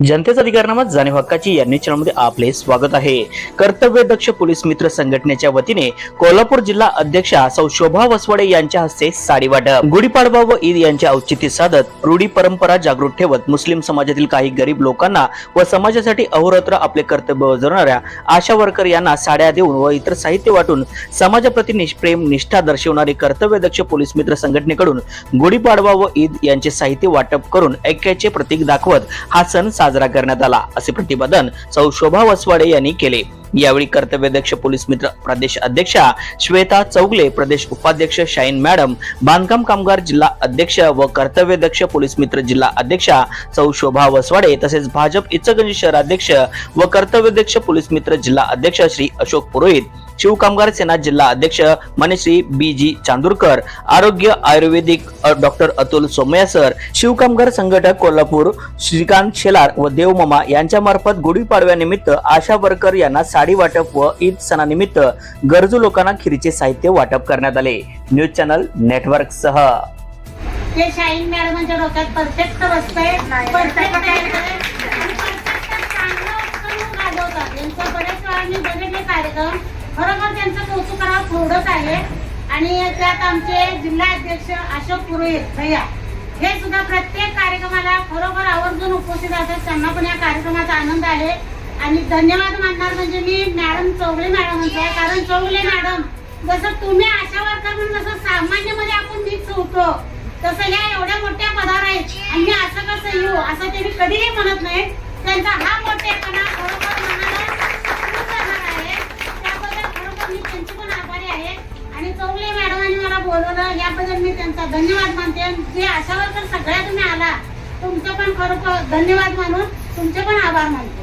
जनतेचा अधिकारनामा जाणीव हक्काची या न्यूज चॅनलमध्ये आपले स्वागत आहे. कर्तव्यदक्ष पोलीस मित्र संघटनेच्या वतीने कोल्हापूर जिल्हा अध्यक्षा सौ शोभा वसवडे यांच्या हस्ते साडी वाटप. गुढीपाडवा व ईद यांचे औचित्य साधत रूढी परंपरा जागृत ठेवत मुस्लिम समाजातील काही गरीब लोकांना व समाजासाठी अहोरात्र आपले कर्तव्य बजावणाऱ्या आशा वर्कर यांना साड्या देऊन व इतर साहित्य वाटून समाजाप्रती निष्प्रेम निष्ठा दर्शवणारे कर्तव्यदक्ष पोलीस मित्र संघटनेकडून गुढीपाडवा व ईद यांचे साहित्य वाटप करून ऐक्याचे प्रतीक दाखवत हा सण साजरा करण्यात आला असे प्रतिपादन सौ शोभा वसवाडे यांनी केले. यावेळी कर्तव्यदक्ष पोलीस मित्र प्रदेश अध्यक्षा श्वेता चौगले प्रदेश उपाध्यक्ष शाईन मॅडम बांधकाम कामगार जिल्हा अध्यक्ष व कर्तव्याध्यक्ष पोलीस मित्र जिल्हा अध्यक्षा सौ शोभा वसवाडे तसेच भाजप इचलकरंजी शहराध्यक्ष व कर्तव्याध्यक्ष पोलीस मित्र जिल्हा अध्यक्ष श्री अशोक पुरोहित शिवकामगार सेना जिल्हा अध्यक्ष मनीश्री बी जी चांदूरकर आरोग्य आयुर्वेदिक डॉक्टर अतुल सोमया सर शिवकामगार संघटक कोल्हापूर श्रीकांत शेलार व देवमामा यांच्या मार्फत गुढीपाडव्यानिमित्त आशा वर्कर यांना साडी वाटप व ईद सणानिमित्त गरजू लोकांना खिरीचे साहित्य वाटप करण्यात आले. न्यूज चॅनल नेटवर्क सह. ते शाईन मॅडमांच्या डोक्यात परफेक्ट बसतंय परफेक्ट घालवतात यांचं बरेच वेळा मी बघितले कार्यक्रम. खरोखर त्यांचं कौतुक करावं थोडंच आहे. आणि त्यात आमचे जिल्हा अध्यक्ष अशोक पुरोहित भैया. हे सुद्धा प्रत्येक कार्यक्रमाला खरोखर आवर्जून उपस्थित असतात त्यांना पण या कार्यक्रमाचा आनंद आहे. आणि धन्यवाद मानणार म्हणजे मी मॅडम चौगले मॅडमांचा आहे कारण चौगले मॅडम जसं तुम्ही आशा वर्कर म्हणून जसं सामान्यमध्ये आपण मीच होतो तसं ह्या एवढ्या मोठ्या पदार आहेत. आणि मी असं कसं येऊ असं त्यांनी कधीही म्हणत नाही. त्यांचा हा मोठेपणा बोलवलं याबद्दल मी त्यांचा धन्यवाद मानते. आणि जे आशावर सगळ्या तुम्ही आला. तुमचं पण खरोखर धन्यवाद मानून तुमचे पण आभार मानते.